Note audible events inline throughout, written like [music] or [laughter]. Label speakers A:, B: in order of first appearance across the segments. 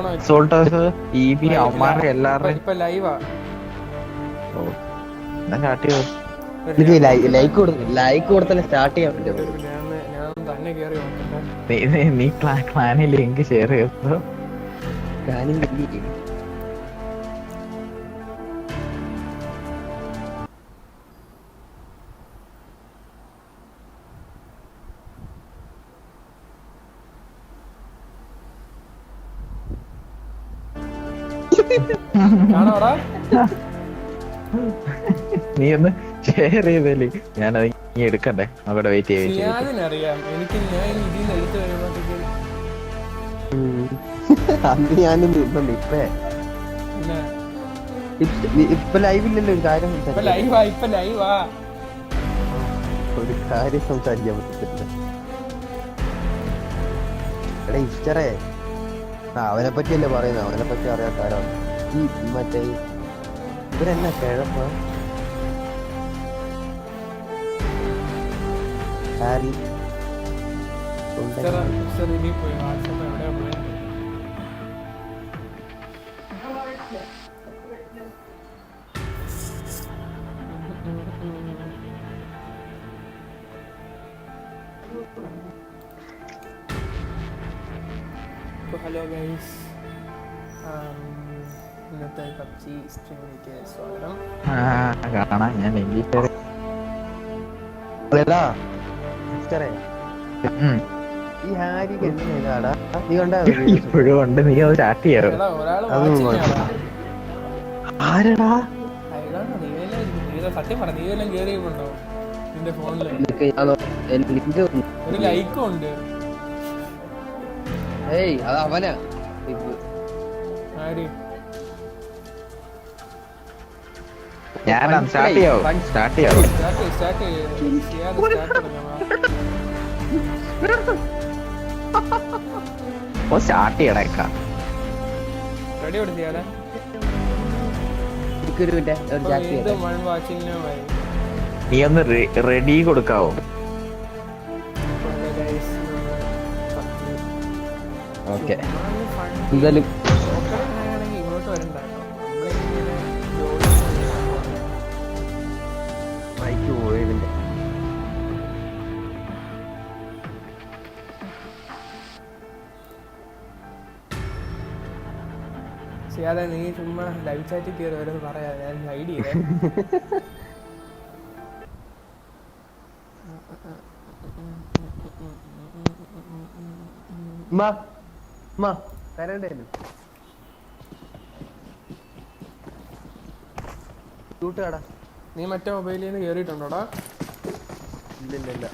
A: കാണാൻ
B: സോൾട്ടേഴ്സ് E B അവന്മാരുടെ എല്ലാവരുടെയും
A: ഇപ്പൊ ലൈവാ
B: എന്നാ സ്റ്റാർട്ട് ചെയ്തു?
C: എനിക്ക് ലൈക്ക് കൊടുക്കും ലൈക്ക് കൊടുത്താലേ സ്റ്റാർട്ട് ചെയ്യാൻ
A: ഞാൻ തന്നെ കേറി നോക്കട്ടെ
B: നീ- നീ ക്ലാനിൽ ലിങ്ക് ഷെയർ ചെയ്തു?
A: ക്ലാനിൽ
B: നീ ഒന്ന് ഷെയർ ചെയ്തല്ലേ ഞാനത് ഇനി എടുക്കണ്ടേ? അവിടെ വെയിറ്റ് വെയിറ്റ് ചെയ്ത്
A: എനിക്ക് ഞാൻ ഇതിന്ന് എടുത്തു
C: അന്ന് ഞാനും ഇപ്പം ഇപ്പേ ഇപ്പൊ ഇപ്പ- ഇല്ലല്ലോ ലൈവില്ലല്ലോ ഒരു കാര്യം
A: ഇപ്പൊ
C: സംസാരിക്കാൻ
A: ലൈവാ ഇപ്പൊ ലൈവാ
C: ഒരു കാര്യം സംസാരിക്കാൻ പറ്റത്തില്ല. എടാ ഇസ്റ്ററേ ആ അവനെ പറ്റിയല്ലേ പറയുന്നത്? അവനെ പറ്റി അറിയാത്ത ആരാണ് ഈ മറ്റേ ഇവരെന്നാ കിഴപ്പ? ഹാരി
A: പോയി വാട്സപ്പ് എവിടെയാ ഹലോ ഗൈസ് ഇന്നത്തെ പബ്ജി സ്ട്രീമിലേക്ക് സ്വാഗതം.
B: ആ കാണാം. ഞാൻ
C: ഈ നീ കണ്ടാ? [laughs]
B: ഇപ്പോഴും ഉണ്ട്. നീ അത് സ്റ്റാർട്ട്
C: ആരടാ?
A: സത്യം പറ നീ വല്ലതും നിന്റെ
C: ഒന്ന്
A: ഒരു ലൈക്കും ഉണ്ട്.
C: ഏയ് അത് അവനാ.
A: ആര്?
B: ഞാൻ സ്റ്റാർട്ട് ചെയ്യാവോ? സ്റ്റാർട്ട് ചെയ്യാവോ?
A: സ്റ്റാർട്ട് സ്റ്റാർട്ട്
B: ഓ സ്റ്റാർട്ട് ചെയ്യണേക്കാം
A: റെഡി കൊടുത്തിയാലേ
B: നീ ഒന്ന് റെഡി കൊടുക്കാവോ?
C: മൈക്ക് എന്തായാലും
A: ചെയ്യാതെ നീ ചുമ്മാ ലൈവ് ചാറ്റിൽ കയറി വരെ പറയാ ഞാൻ ഹൈഡ് ചെയ്തേ.
C: മാ. മാ തരണ്ടേലും
A: നീ മറ്റേ മൊബൈലിൽ നിന്ന് കേറിയിട്ടുണ്ടോടാ?
C: ഇല്ല ഇല്ല ഇല്ല.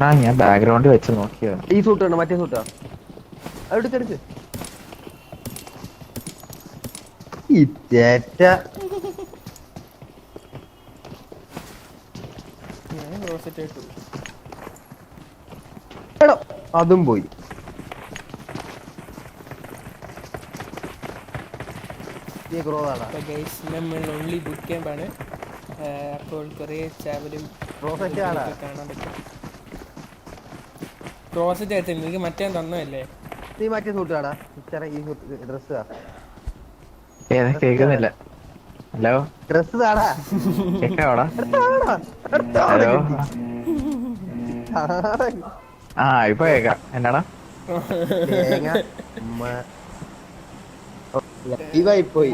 B: ആ ഞാൻ ബാക്ക്ഗ്രൗണ്ട് വെച്ച് നോക്കിയോ
C: ഈ സൂട്ട് വേണം മറ്റേ സൂട്ടാ അവിടെ അതും പോയി ഈ ക്രോധാടാ
A: അപ്പോൾ ഗൈസ് നമ്മൾ ഓൺലി ബുക്ക് ക്യാമ്പാണ് അപ്പോൾ കുറേ ചാവലും? കാണാൻ പറ്റും. ആയിട്ട് മറ്റേ തന്നല്ലേ
C: നീ മറ്റേ സൂട്ടാടാ. ഇച്ചറ ഈ ഡ്രസ്
B: കേൾക്കുന്നില്ല. ഹലോ?
C: ഡ്രസ് താടാ.
B: കേക്കാവടാ? ഹലോ? ആ ഇപ്പൊ കേക്കാം. എന്നാടാ? [laughs]
C: ലൈവായി പോയി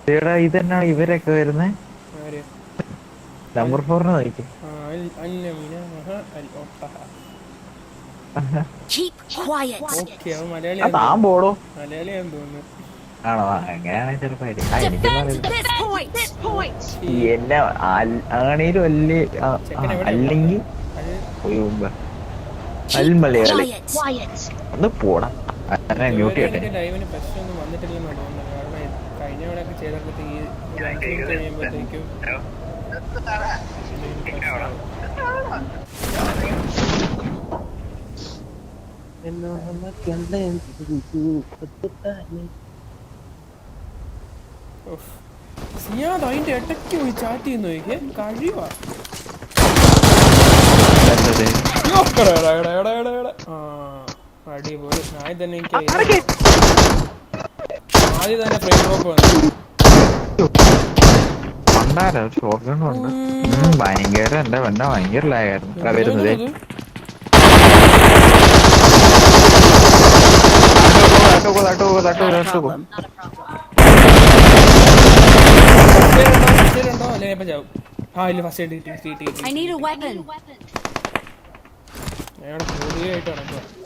B: ഇതെടാ ഇതെന്നാ ഇവരൊക്കെ വരുന്നേ? നമ്പർ ഫോറിന് നോക്കി താൻ പോടോ. ആണോ?
D: അങ്ങനെയാണ്.
B: ഈ എന്നെ ആണേലും അല്ലേ അല്ലെങ്കിൽ ഒരു മുമ്പ്. അൽ മലയാളി
D: Quiet. Quiet.
B: ഒന്ന് പോടാ. മ്യൂട്ട് ചെയ്യട്ടെ.
A: ലൈവിന് പ്രശ്നമൊന്നും വന്നിട്ടില്ലെന്നാണ് തോന്നുന്നത്. കാരണം ഇത് കഴിഞ്ഞ ഇവിടെയൊക്കെ ചെയ്തപ്പോഴത്തേക്ക് ഈ ഒരു അഞ്ച് മിനിറ്റ് കഴിയുമ്പോഴത്തേക്കും. സിയാദ് അതിന്റെ ഇടയ്ക്ക് പോയി ചാറ്റ് ചെയ്യുന്നു. നോക്കിയേ എടാ. ആ, അടിപൊളി. ആദ്യം തന്നെ എനിക്ക് ആദ്യം തന്നെ ഫ്രെയിം ഡ്രോപ്പ് വന്നു.
B: ഉണ്ടാരോ ഷോർട്ട് ഉണ്ട് ഉം, ഭയങ്കര എന്റെ വന്ന ഭയങ്കര ലാഗായിരുന്നു വരുന്നതേ?
A: ഉണ്ടോ. ഞാൻ കൂടിയായിട്ട് നടക്കുക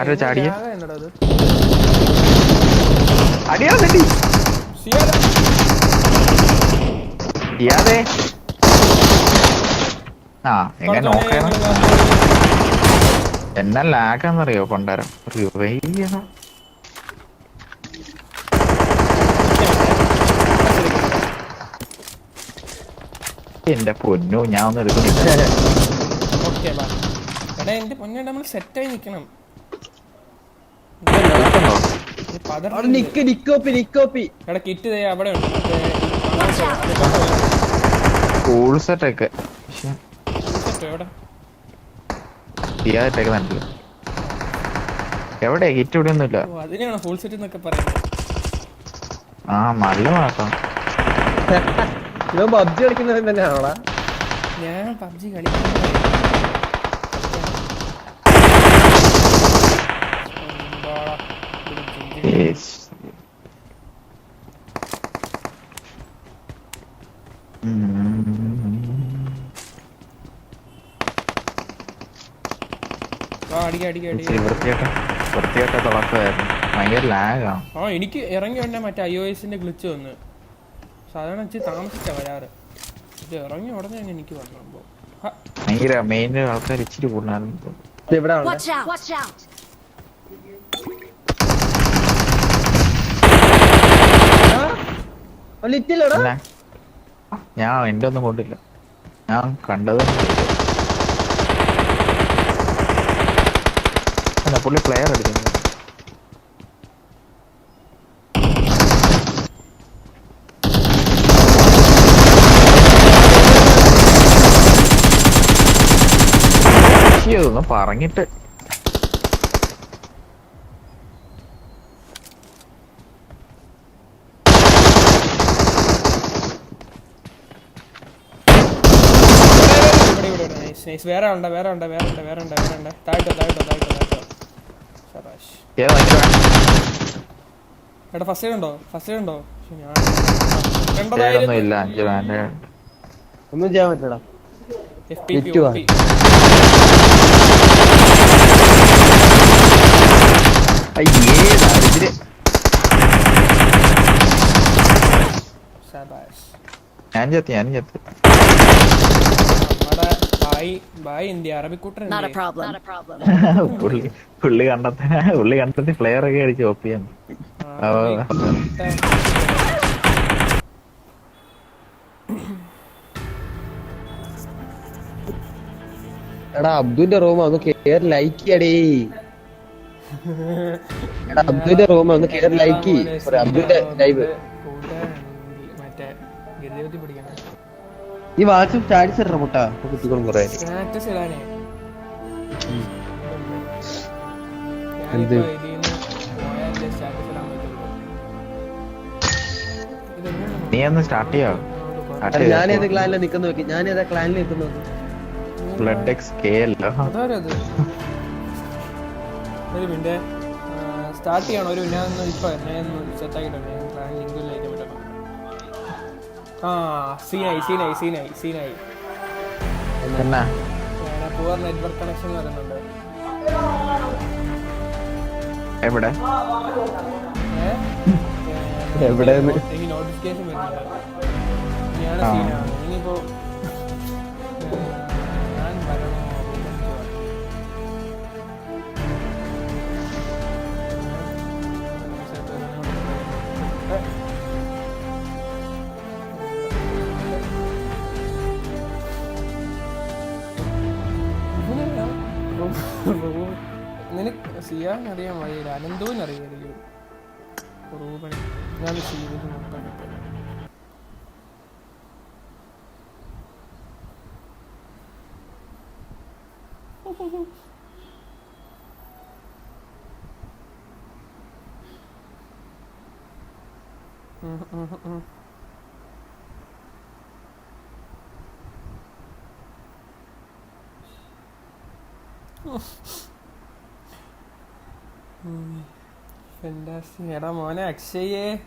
B: ആരോ ചാടിയെ? അടിയാ തെറ്റി
A: സിയാല
B: ചെയ്യാതെ ആ എങ്ങനെ നോക്കണം? എന്നാ ലാഗാന്നറിയോ കൊണ്ടുവരാം റിവൈവ് എന്റെ പൊന്നു ഞാൻ ഒന്ന് എടുക്കുന്നില്ല.
A: എടാ എന്റെ പൊന്നടാ നമ്മൾ സെറ്റായി നിക്കണം. എടാ കിറ്റ് ദേ അവിടെ ഉണ്ട്.
B: സെറ്റ് ഒക്കെ.
A: എവിടെ?
B: ഹിറ്റ് ഇവിടെ ഒന്നുമില്ല.
A: അതിനാണ് ഫുൾ സെറ്റ് എന്നൊക്കെ പറയുന്നത്?
B: ആ നല്ല മാസം. [laughs]
C: ഇവൻ പബ്ജി കളിക്കുന്നവൻ തന്നെയാണോടാ?
A: ഞാൻ പബ്ജി കളിക്കുന്നത് ആ എനിക്ക് ഇറങ്ങി ഉടനെ മറ്റേ ഐ ഒ എസിന്റെ ഗ്ലിച്ച് വന്ന്. സാധാരണ വെച്ച് താമസിച്ചാ വരാറ്. ഇത് ഇറങ്ങി ഉടനെ തന്നെ എനിക്ക് വന്നു
B: ഭയങ്കര മെയിൻ ആൾക്കാർ ഇച്ചിരി കൂടുതലാണ്
C: ഇത് ഇവിടെ ഉണ്ട്
D: Watch out. Watch out.
C: ലിറ്റില്ലടാ
B: എന്നാ ഞാൻ എന്റെ ഒന്നും കൊണ്ടില്ല. ഞാൻ കണ്ടത് അല്ല പുള്ളി പ്ലെയർ എടുക്കുന്നു പറഞ്ഞിട്ട്
A: ഇവിടെ ഇവിടെ ഇവിടെ നൈസ് നൈസ് വേറെ ഉണ്ട് വേറെ ഉണ്ട് വേറെ ഉണ്ട് വേറെ ഉണ്ട് വേറെ ഉണ്ട് താഴ്ത്തോ താഴ്ത്തോ താഴ്ത്തോ താഴ്ത്തോ ശബാഷ്? എടാ ഫസ്റ്റ് എയ്ഡ് ഉണ്ടോ? ഫസ്റ്റ് എയ്ഡ് ഉണ്ടോ? ഞാൻ
C: ഒന്നും ചെയ്യാൻ പറ്റടാ
A: എഫ് പി പി.
B: അയ്യേ
A: ശബാഷ്.
B: ഞാൻ ചത്തി ഞാൻ ചത്തി.
A: ബായ് ബായ് ഇന്ത്യ അറബിക്കൂട്ടൻ
D: Not a problem. Not a problem. [laughs]
B: പുള്ളി പുള്ളി കണ്ടെത്തി പുള്ളി കണ്ടെത്തി പ്ലെയർ ഒക്കെ അടിച്ച് ഓപ്പ് ചെയ്യാൻ.
C: എടാ അബ്ദുന്റെ റൂം ഒന്ന് കേറി ലൈക്ക് ചെയ്യടേ. [laughs] എടാ അബ്ദുന്റെ റൂം ഒന്ന് കേറി ലൈക്ക് അബ്ദുന്റെ ലൈവ് ഈ വാച്ച് ചാടിച്ച മുട്ടാ. കുട്ടികളും കുറെ. എന്ത്?
B: നീ ഒന്ന് സ്റ്റാർട്ട് ചെയ്യോ?
C: ഞാൻ ഏത് ക്ലാനിൽ നിൽക്കുന്ന നോക്കി. ഞാൻ ഏതാ ക്ലാനിൽ നിൽക്കുന്ന നോക്കി.
B: ബ്ലഡ് എക്സ് കെ അല്ല
A: ഒരു മിനിറ്റ്. സ്റ്റാർട്ട് ചെയ്യണം. ഒരു ഞാൻ ഒന്ന് ഇപ്പൊ ഞാൻ ഒന്ന് സെറ്റ് ആക്കിയിട്ടുണ്ട്. ഞാൻ ലിങ്കിലേക്ക് ആ സീനായി സീനായി സീനായി സീനായി
B: എന്നാ?
A: പുവർ നെറ്റ്വർക്ക് കണക്ഷൻ വരുന്നുണ്ട്.
B: എവിടെ?
A: ഏ?
C: എവിടെന്ന്?
A: നോട്ടിഫിക്കേഷൻ വരുന്നുണ്ട്. ഇനിയിപ്പോ സിയാൻ അറിയാൻ വഴിയില്ല അനന്തുവിന് അറിയായിരിക്കും കുറവുപണി ഞാൻ ചെയ്തിട്ട് നോക്കാൻ Oh. എടാ മോനെ അക്ഷയേ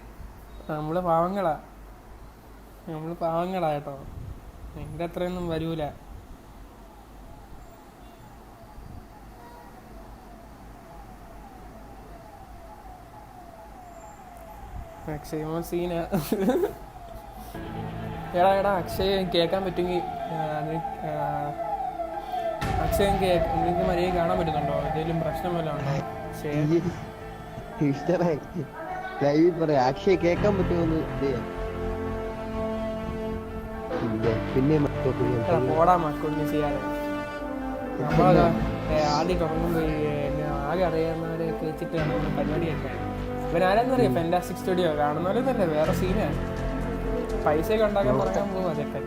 A: നമ്മൾ പാവങ്ങളാ. നമ്മൾ പാവങ്ങളാ കേട്ടോ. നിന്റെ അത്രയൊന്നും വരൂല. അക്ഷയ് മോൻ സീന. എടാ എടാ അക്ഷയ് കേൾക്കാൻ പറ്റുമെങ്കിൽ അക്ഷയ് നിങ്ങൾക്ക് മര്യാദ കാണാൻ പറ്റുന്നുണ്ടോ? എന്തെങ്കിലും പ്രശ്നം വല്ലതും ഉണ്ടോ? അക്ഷയ്
C: ഇഷ്ടറേ ലൈവ് പറയാ അക്ഷയ് കേക്കാൻ പറ്റുമെന്ന് പിന്നെ
A: പോടാ മക്കൊണ്ട് ചെയ്യാതെ നമ്മളതാ ആദ്യം തുടങ്ങുമ്പോൾ എന്നെ ആകെ അറിയാവുന്നവരെയൊക്കെ വെച്ചിട്ട് നമ്മൾ പരിപാടിയൊക്കെ ഇവൻ ഫെന്റാസ്റ്റിക് സ്റ്റുഡിയോ കാണുന്നവരെ തന്നെ വേറെ സീനാണ് പൈസയൊക്കെ ഉണ്ടാക്കാൻ പറയാൻ പോകും അതൊക്കെ.